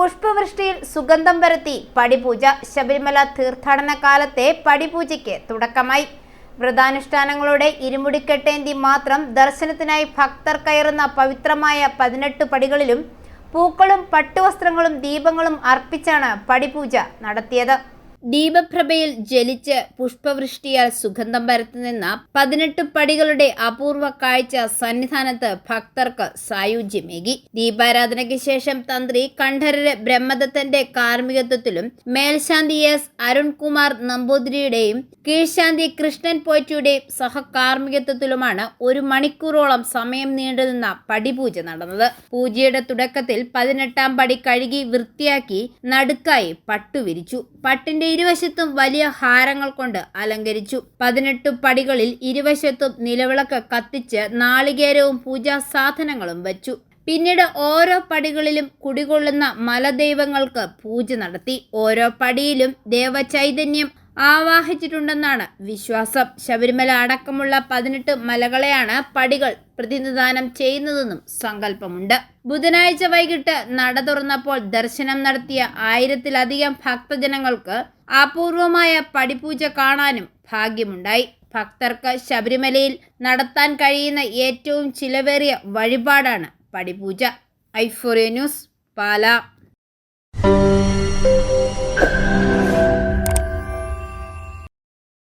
പുഷ്പവൃഷ്ടിയിൽ സുഗന്ധം പരത്തി പടിപൂജ ശബരിമല തീർത്ഥാടന കാലത്തെ പടിപൂജയ്ക്ക് തുടക്കമായി. വ്രതാനുഷ്ഠാനങ്ങളുടെ ഇരുമുടിക്കെട്ടേന്തി മാത്രം ദർശനത്തിനായി ഭക്തർ കയറുന്ന പവിത്രമായ പതിനെട്ട് പടികളിലും പൂക്കളും പട്ടുവസ്ത്രങ്ങളും ദീപങ്ങളും അർപ്പിച്ചാണ് പടിപൂജ നടത്തിയത്. ദീപപ്രഭയിൽ ജലിച്ച് പുഷ്പവൃഷ്ടിയാൽ സുഗന്ധം പരത്തുനിന്ന പതിനെട്ട് പടികളുടെ അപൂർവ കാഴ്ച സന്നിധാനത്ത് ഭക്തർക്ക് സായുജ്യമേകി. ദീപാരാധനയ്ക്ക് ശേഷം തന്ത്രി കണ്ഠരര് ബ്രഹ്മദത്തന്റെ കാർമ്മികത്വത്തിലും മേൽശാന്തി എസ് അരുൺകുമാർ നമ്പൂതിരിയുടെയും കീഴ്ശാന്തി കൃഷ്ണൻ പോറ്റിയുടെയും സഹകാർമ്മികത്വത്തിലുമാണ് ഒരു മണിക്കൂറോളം സമയം നീണ്ടുനിന്ന പടിപൂജ നടന്നത്. പൂജയുടെ തുടക്കത്തിൽ പതിനെട്ടാം പടി കഴുകി വൃത്തിയാക്കി നടുക്കായി പട്ടുവിരിച്ചു. പട്ടിന്റെ ഇരുവശത്തും വലിയ ഹാരങ്ങൾ കൊണ്ട് അലങ്കരിച്ചു. പതിനെട്ട് പടികളിൽ ഇരുവശത്തും നിലവിളക്ക് കത്തിച്ച് നാളികേരവും പൂജാ സാധനങ്ങളും വച്ചു. പിന്നീട് ഓരോ പടികളിലും കുടികൊള്ളുന്ന മലദൈവങ്ങൾക്ക് പൂജ നടത്തി. ഓരോ പടിയിലും ദേവചൈതന്യം ആവാഹിച്ചിട്ടുണ്ടെന്നാണ് വിശ്വാസം. ശബരിമല അടക്കമുള്ള പതിനെട്ട് മലകളെയാണ് പടികൾ പ്രതിനിധാനം ചെയ്യുന്നതെന്നും സങ്കല്പമുണ്ട്. ബുധനാഴ്ച വൈകിട്ട് നട തുറന്നപ്പോൾ ദർശനം നടത്തിയ ആയിരത്തിലധികം ഭക്തജനങ്ങൾക്ക് അപൂർവമായ പടിപൂജ കാണാനും ഭാഗ്യമുണ്ടായി. ഭക്തർക്ക് ശബരിമലയിൽ നടത്താൻ കഴിയുന്ന ഏറ്റവും ചിലവേറിയ വഴിപാടാണ് പടിപൂജ. ഐഫോറിയ ന്യൂസ് പാല.